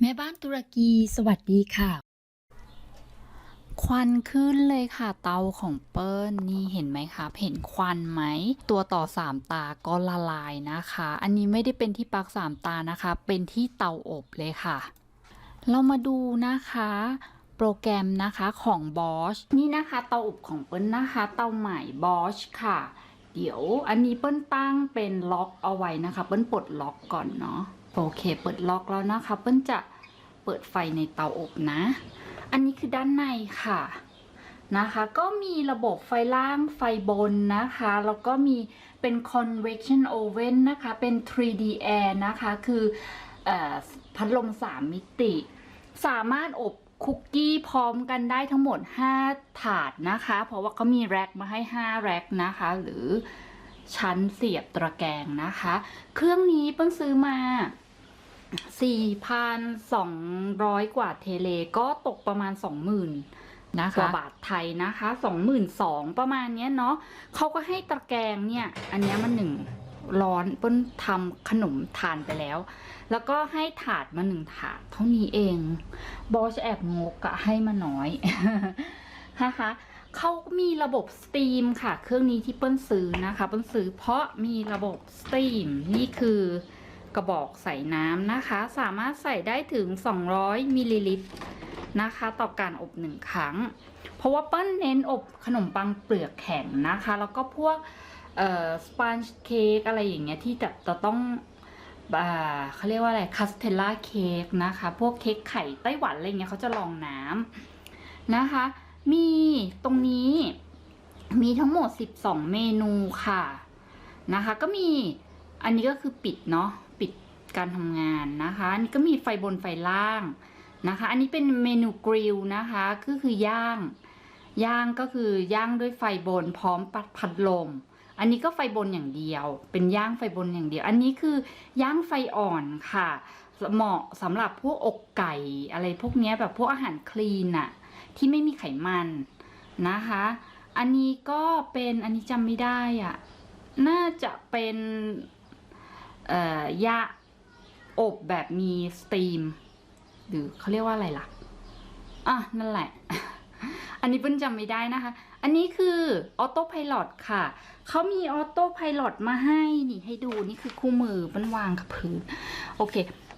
แม่บ้านตุรกีสวัสดีค่ะ ควันขึ้นเลยค่ะ เตาของเปิ้ลนี่เห็นไหมคะเห็นควันไหม ตัวต่อสามตาก็ละลายนะคะ อันนี้ไม่ได้เป็นที่ปลั๊กสามตานะคะ เป็นที่เตาอบเลยค่ะ เรามาดูนะคะโปรแกรมนะคะของ Bosch นี่นะคะเตาอบของเปิ้ลนะคะ เตาใหม่ Bosch ค่ะ เดี๋ยวอันนี้เปิ้ลตั้งเป็นล็อกเอาไว้นะคะ เปิ้ลปลดล็อกก่อนเนาะโอเคเปิดล็อกแล้วนะคะ เปิ้ลจะ เปิดไฟในเตาอบนะ อันนี้คือด้านในค่ะนะคะ ก็มีระบบไฟล่างไฟบนนะคะ แล้วก็มีเป็น convection oven นะคะ เป็น 3D air นะคะ คือออพัดลม 3 มิติ สามารถอบคุกกี้พร้อมกันได้ทั้งหมด 5 ถาดนะคะ เพราะว่าเขามีแร็คมาให้ 5 แร็คนะคะ หรือชั้นเสียบตะแกรงนะคะ เครื่องนี้เพิ่งซื้อมา 4,200 กว่าเทเลก็ตกประมาณ 20,000นะคะกว่าบาทไทยนะคะ22,000ประมาณเนี้ยเนาะเขาก็ให้ตะแกรงเนี่ย อันเนี้ยมันหนึ่งร้อนเปิ้ลทำขนมทานไปแล้ว แล้วก็ให้ถาดมาหนึ่งถาดเท่านี้เอง บอชแอบงกอะให้มาน้อยนะคะเขามีระบบสตรีมค่ะ เครื่องนี้ที่เปิ้ลซื้อนะคะ เปิ้ลซื้อเพราะมีระบบสตรีมนี่คือ กระบอกใส่น้ำนะคะ สามารถใส่ได้ถึง 200มิลลิลิตรนะคะ ต่อการอบหนึ่งครั้ง เพราะว่าเปิ้ลเน้นอบขนมปังเปลือกแข็งนะคะ แล้วก็พวกสปันช์เค้กอะไรอย่างเงี้ยที่จะจะต้องเขาเรียกว่าอะไรคัสเทลล่าเค้กนะคะ พวกเค้กไข่ไต้หวันอะไรเงี้ยเขาจะลองน้ำนะคะ มีตรงนี้มีทั้งหมด 12 เมนูค่ะนะคะ ก็มี อันนี้ก็คือปิดเนาะปิดการทำงานนะคะอันนี้ก็มีไฟบนไฟล่างนะคะ อันนี้เป็นเมนูกริลนะคะก็คือย่างย่างก็คือย่างด้วยไฟบนพร้อมปัดพัดลม อันนี้ก็ไฟบนอย่างเดียว เป็นย่างไฟบนอย่างเดียว อันนี้คือย่างไฟอ่อนค่ะเหมาะสำหรับพวกอกไก่อะไรพวกเนี้ยแบบพวกอาหารคลีนอะที่ไม่มีไขมันนะคะ อันนี้ก็เป็นอันนี้จำไม่ได้อะน่าจะเป็น ยาอบแบบมีสตรีม หรือเขาเรียกว่าอะไรล่ะ อะ นั่นแหละ อันนี้เปิ้ลจำไม่ได้นะคะ อันนี้คือออโต้พ l o t ค่ะ เขามีออโต้พ l o t มาให้นี่ให้ดูนี่คือคู่มือเปิ้ลวางกับพื้น โอเค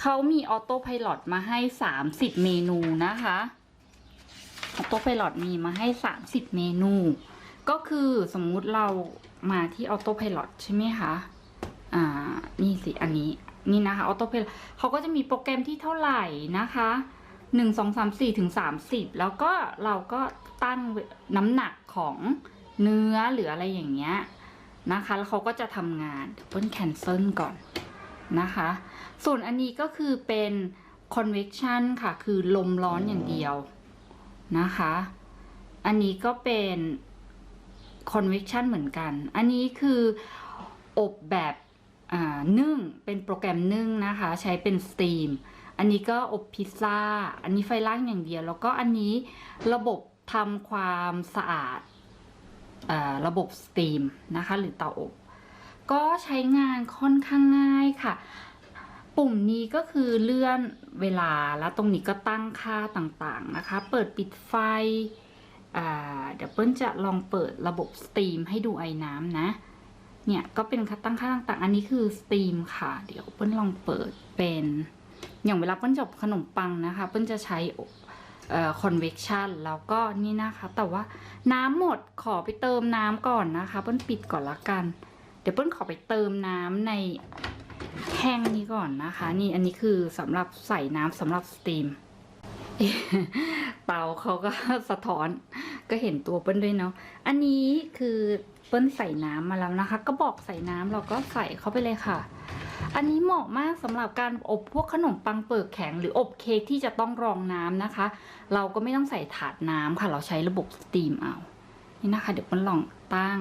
เขามีออโต้พ l o t มาให้ 30 เมนูนะคะออโต้พ l o t มีมาให้ 30 เมนู ก็คือสมมุติเรามาที่ออโต้พ l o t ใช่ไหมคะ อ่านี่สิอันนี้นี่นะคะออโต้เพลเขาก็จะมีโปรแกรมที่เท่าไหร่นะคะหนึ่งสองสามสี่ถึงสามสิบแล้วก็เราก็ตั้งน้ำหนักของเนื้อหรืออะไรอย่างเงี้ยนะคะ แล้วเขาก็จะทำงานเปิ้ลแคนเซิลก่อนนะคะ ส่วนอันนี้ก็คือเป็น convection ค่ะ คือลมร้อนอย่างเดียวนะคะ อันนี้ก็เป็น convection เหมือนกัน อันนี้คืออบแบบ นึ่งเป็นโปรแกรมนึ่งนะคะ ใช้เป็นสตรีมอันนี้ก็อบพิซซ่า อันนี้ไฟล่างอย่างเดียว แล้วก็อันนี้ระบบทำความสะอาดอาระบบสตรีมนะคะ หรือเตาอบ ก็ใช้งานค่อนข้างง่ายค่ะ ปุ่มนี้ก็คือเลื่อนเวลาแล้วตรงนี้ก็ตั้งค่าต่างๆนะคะ เปิดปิดไฟเดี๋ยวเปิ้ลจะลองเปิดระบบสตรีมให้ดูไอ้น้ำนะ เนี่ยก็เป็นค่าตั้งค่าต่างๆ อันนี้คือสตรีมค่ะ เดี๋ยวเปิ้ลลองเปิดเป็น อย่างเวลาเปิ้ลจบขนมปังนะคะ เปิ้ลจะใช้เอ่อ convection แล้วก็นี่นะคะ แต่ว่าน้ำหมดขอไปเติมน้ำก่อนนะคะ เปิ้ลปิดก่อนละกัน เดี๋ยวเปิ้ลขอไปเติมน้ำในแห้งนี้ก่อนนะคะ นี่อันนี้คือสำหรับใส่น้ำสำหรับสตรีม เตาเขาก็สะท้อนก็เห็นตัวเปิ้ลด้วยเนาะ อันนี้คือ ปิ้ลใส่น้ำมาแล้วนะคะ ก็บอกใส่น้ำเราก็ใส่เข้าไปเลยค่ะ อันนี้เหมาะมากสำหรับการอบพวกขนมปังเปิดแข็ง หรืออบเค้กที่จะต้องรองน้ำนะคะ เราก็ไม่ต้องใส่ถาดน้ำค่ะ เราใช้ระบบสตรีมเอานี่นะคะ เดี๋ยวเปิ้ลองตั้ง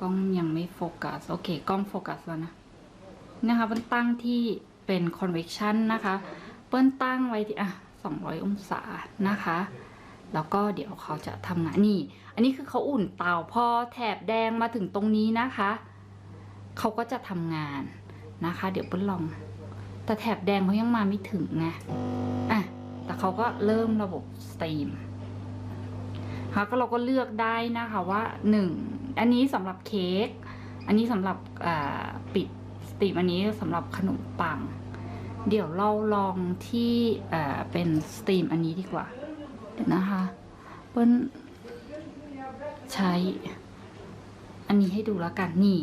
กล้องยังไม่โฟกัส โอเค กล้องโฟกัสแล้วนะนะคะเปิ้ลตั้งที่เป็น convection นะคะ เปิ้ลตั้งไว้ที่อะ200 องศานะคะ แล้วก็เดี๋ยวเขาจะทำงานนี่ อันนี้คือเขาอุ่นเตาพอแถบแดงมาถึงตรงนี้นะคะ เขาก็จะทำงานนะคะ เดี๋ยวเปิ้ลลอง แต่แถบแดงเขายังมาไม่ถึงไงอะแต่เขาก็เริ่มระบบสตรีมค่ะก็เราก็เลือกได้นะคะว่าหนึ่งอันนี้สำหรับเค้กอันนี้สำหรับปิดสตรีมอันนี้สำหรับขนมปัง เดี๋ยวเราลองที่เป็นสตรีมอันนี้ดีกว่า เดี๋ยวนะคะเปิ้ลใช้ อันนี้ให้ดูแล้วกันนี่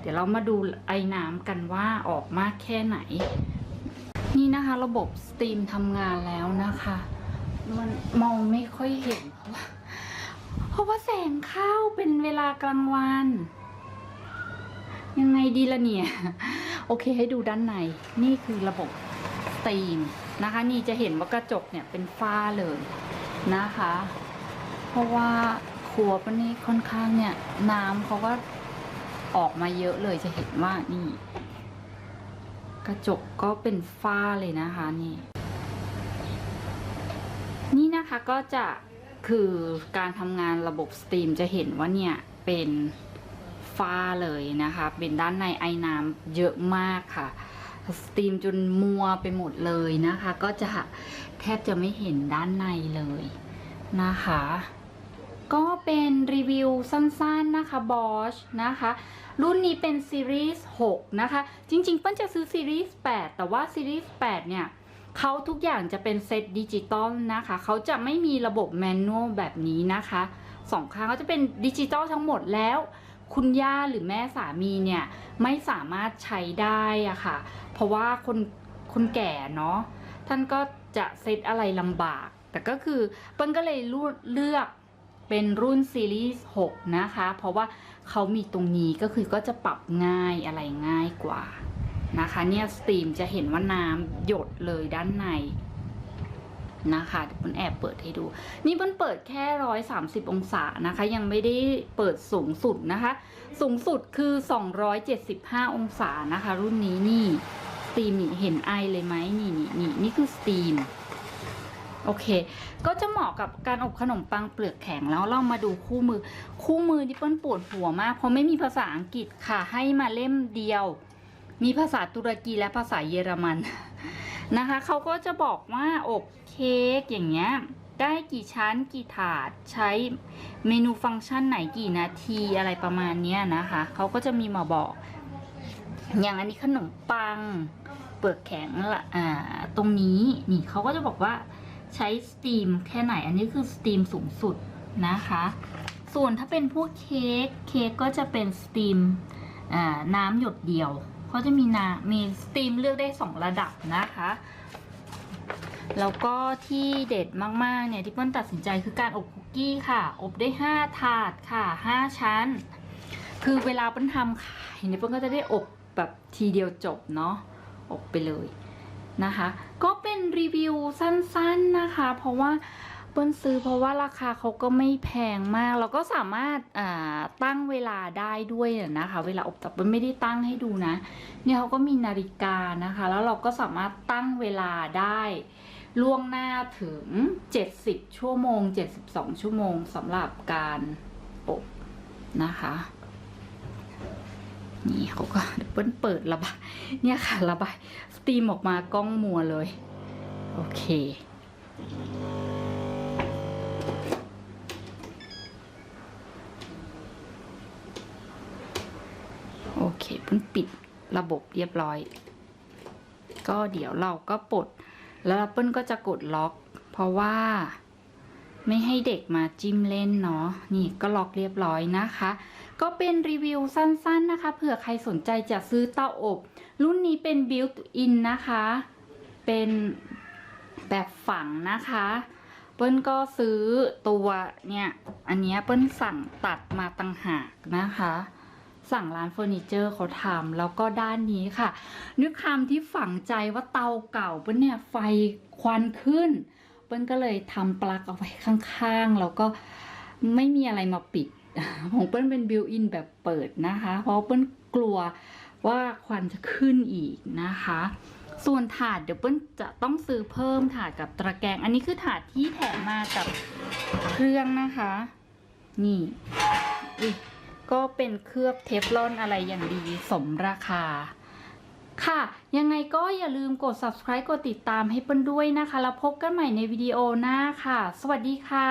เดี๋ยวเรามาดูไอ้น้ำกันว่าออกมากแค่ไหน นี่นะคะ ระบบสตรีมทำงานแล้วนะคะ มันมองไม่ค่อยเห็น เพราะว่าเพราะว่าแสงเข้าเป็นเวลากลางวัน ยังไงดีละเนี่ย โอเคให้ดูด้านใน นี่คือระบบสตรีมนะคะ นี่จะเห็นว่ากระจกเนี่ยเป็นฝ้าเลย นะคะ เพราะว่าครัวปนนี่ค่อนข้างเนี่ย น้ำเขาก็ออกมาเยอะเลยจะเห็นว่านี่ กระจกก็เป็นฝ้าเลยนะคะนี่ นี่นะคะก็จะคือการทำงานระบบสตรีมจะเห็นว่าเนี่ยเป็นฝ้าเลยนะคะ เป็นด้านในไอ้น้ำเยอะมากค่ะ สตรีมจนมัวไปหมดเลยนะคะ ก็จะ แทบจะไม่เห็นด้านในเลยนะคะ ก็เป็นรีวิวสั้นๆนะคะบอชนะคะ รุ่นนี้เป็นซีรีส์6นะคะ จริงๆเปิ้ลจะซื้อซีรีส์8แต่ว่าซีรีส์8เนี่ยเขาทุกอย่างจะเป็นเซตดิจิตอลนะคะ เขาจะไม่มีระบบแมนนวลแบบนี้นะคะสองข้างเขาจะเป็นดิจิตอลทั้งหมดแล้ว คุณย่าหรือแม่สามีเนี่ยไม่สามารถใช้ได้อะค่ะ เพราะว่าคนคนแก่เนาะท่านก็ จะเซตอะไรลำบาก แต่ก็คือเปิ้ลก็เลยเลือกเป็นรุ่นซีรีส์6นะคะ เพราะว่าเขามีตรงนี้ก็คือก็จะปรับง่ายอะไรง่ายกว่านะคะ เนี่ยสตรีมจะเห็นว่าน้ำหยดเลยด้านในนะคะเดี๋ยวปิ้ลแอบเปิดให้ดู นี่เปิ้ลเปิดแค่ร้อยสามสิบองศานะคะ ยังไม่ได้เปิดสูงสุดนะคะ สูงสุดคือ275องศานะคะ รุ่นนี้นี่ ตรีมนี่เห็นไอเลยไหมนี่นี่นี่นี่คือสตรีมโอเค ก็จะเหมาะกับการอบขนมปังเปลือกแข็งแล้วเรามาดูคู่มือ คู่มือที่เปิ้ลปวดหัวมาก เพราะไม่มีภาษาอังกฤษค่ะ ให้มาเล่มเดียว มีภาษาตุรกีและภาษาเยอรมันนะคะ เขาก็จะบอกว่าอบเค้กอย่างเงี้ย ได้กี่ชั้นกี่ถาด ใช้เมนูฟังก์ชันไหนกี่นาทีอะไรประมาณเนี้ยนะคะ เขาก็จะมีมาบอก อย่างอันนี้ขนมปัง ปลือกแข็งละอ่าตรงนี้นี่เขาก็จะบอกว่าใช้สตีมแค่ไหน อันนี้คือสตีมสูงสุดนะคะ ส่วนถ้าเป็นพวกเค้กเค้กก็จะเป็นสตีมอ่าน้ำหยดเดียวเขาจะมีน้ำมีสตีมเลือกได้ 2 ระดับนะคะ แล้วก็ที่เด็ดมากๆเนี่ยที่เปิ้ลตัดสินใจคือการอบคุกกี้ค่ะ อบได้ 5 ถาดค่ะ 5 ชั้น คือเวลาเปิ้ลทำขายเนี่ยเปิ้ลก็จะได้อบแบบทีเดียวจบเนาะ อบไปเลยนะคะ ก็เป็นรีวิวสั้นๆนะคะ เพราะว่าเปิ้ลซื้อเพราะว่าราคาเขาก็ไม่แพงมากเราก็สามารถาตั้งเวลาได้ด้วยนะคะ เวลาอบแต่เปิ้ลไม่ได้ตั้งให้ดูนะ เนี่ยเขาก็มีนาฬิกานะคะ แล้วเราก็สามารถตั้งเวลาได้ล่วงหน้าถึง 70 ชั่วโมง 72 ชั่วโมงสำหรับการอบนะคะ นี่เขาก็เดี๋ยวเปิ้ลเปิดระบายเนี่ยค่ะระบายสตรีมออกมากล้องมัวเลย โอเค โอเคเพิ่งปิดระบบเรียบร้อย ก็เดี๋ยวเราก็ปลดแล้วเปิ้ลก็จะกดล็อก เพราะว่าไม่ให้เด็กมาจิ้มเล่นเนาะนี่ก็ล็อกเรียบร้อยนะคะ ก็เป็นรีวิวสั้นๆนะคะ เผื่อใครสนใจจะซื้อเตาอบ รุ่นนี้เป็น built in นะคะ เป็นแบบฝังนะคะ เปิ้ลก็ซื้อตัวเนี่ย อันนี้เปิ้ลสั่งตัดมาตั้งหากนะคะ สั่งร้านเฟอร์นิเจอร์เขาทำแล้วก็ด้านนี้ค่ะ นึกคำที่ฝังใจว่าเตาเก่าเปิ้ลเนี่ยไฟควันขึ้น เปิ้ลก็เลยทำปลั๊กเอาไว้ข้างๆ แล้วก็ไม่มีอะไรมาปิด ของเปิ้ลเป็นบิวอินแบบเปิดนะคะ เพราะเปิ้ลกลัวว่าควันจะขึ้นอีกนะคะ ส่วนถาดเดี๋ยวเปิ้ลจะต้องซื้อเพิ่มถาดกับตะแกรง อันนี้คือถาดที่แถมมากับเครื่องนะคะ นี่ก็เป็นเคลือบเทฟลอนอะไรอย่างดีสมราคา ค่ะ ยังไงก็อย่าลืมกด subscribe กดติดตามให้เปิ้ลด้วยนะคะ แล้วพบกันใหม่ในวิดีโอหน้าค่ะ สวัสดีค่ะ